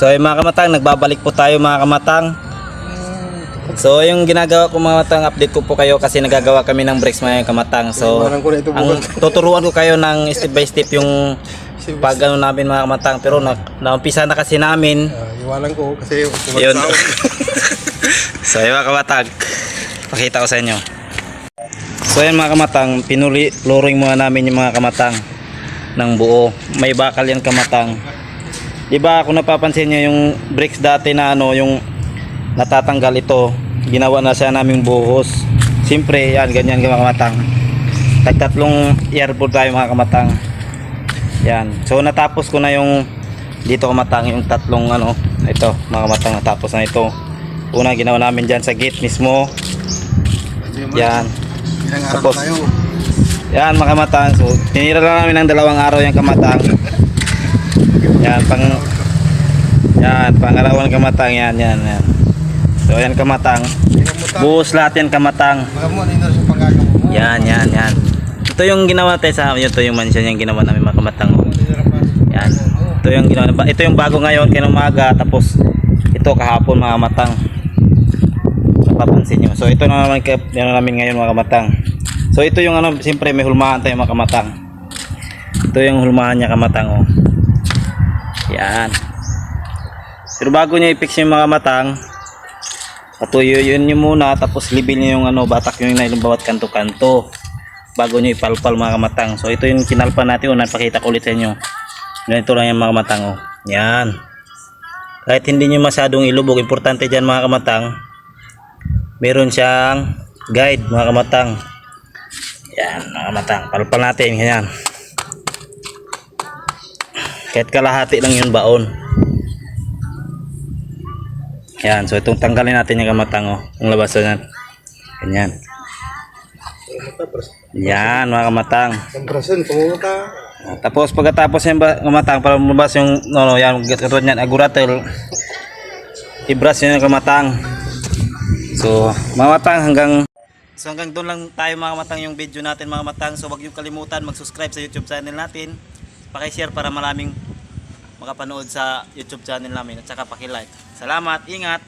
So yung mga kamatang, nagbabalik po tayo mga kamatang. So yung ginagawa ko mga kamatang, update ko po kayo kasi nagagawa kami ng brakes mga kamatang. So ang tuturuan ko kayo ng step by step yung pag ano namin mga kamatang. Pero na, naumpisa na kasi namin. Ah, iwanan ko kasi Yun. so yung mga kamatang, pakita ko sa inyo. So yan mga kamatang, pinuli, flooring muna namin yung mga kamatang ng buo. May bakal yan kamatang. Di ba kung napapansin niyo yung brakes dati na ano, yung natatanggal ito, ginawa na siya naming buhos. Siyempre, yan, ganyan mga kamatang. Tagtatlong airport tayo mga kamatang. Yan. So natapos ko na yung dito kamatang yung tatlong ano, ito, mga kamatang natapos na ito. Una ginawa namin diyan sa gate mismo. Yan. Tapos. Yan mga kamatang. So tinira lang namin ng dalawang araw yung kamatang. Yan pang Yan, pangarawan kamatang yan, yan, yan. So yan kamatang. Buhos lahat yan kamatang. Yan, yan, yan. Ito yung ginawa tayo sa amin. Ito yung mansion yung ginawa namin mga kamatang. Yan. Ito yung ginawa. Ito yung bago ngayon kinumaga tapos ito kahapon mga matang. Napapansin nyo. So ito na naman ano namin ngayon mga kamatang. So ito yung ano, siyempre may hulmahan tayo mga kamatang. Ito yung hulmahan niya kamatang oh. Yan. Pero bago niya i-fix yung mga matang, patuyuin nyo muna tapos libil nyo yung ano, batak yung na bawat kanto-kanto bago nyo ipalpal mga kamatang. So ito yung kinalpa natin, unang pakita ko ulit sa inyo. Ganito lang yung mga kamatang oh. Yan. Kahit hindi nyo masyadong ilubog, importante dyan mga kamatang, meron siyang guide mga kamatang. Yan mga kamatang, palpal natin, ganyan. Kahit kalahati lang yung baon. Yan, so itong tanggalin natin yung kamatang oh, yung labas na yan. Ganyan. Yan mga kamatang. Ah, Tapos pagkatapos yung kamatang para lumabas yung no, no, yan katulad niyan aguratel. Ibras yun yung kamatang. So, mga matang hanggang So hanggang doon lang tayo mga matang yung video natin mga matang. So wag niyo kalimutan mag-subscribe sa YouTube channel natin. Paki-share para maraming makapanood sa YouTube channel namin at saka paki-like. Salamat, ingat.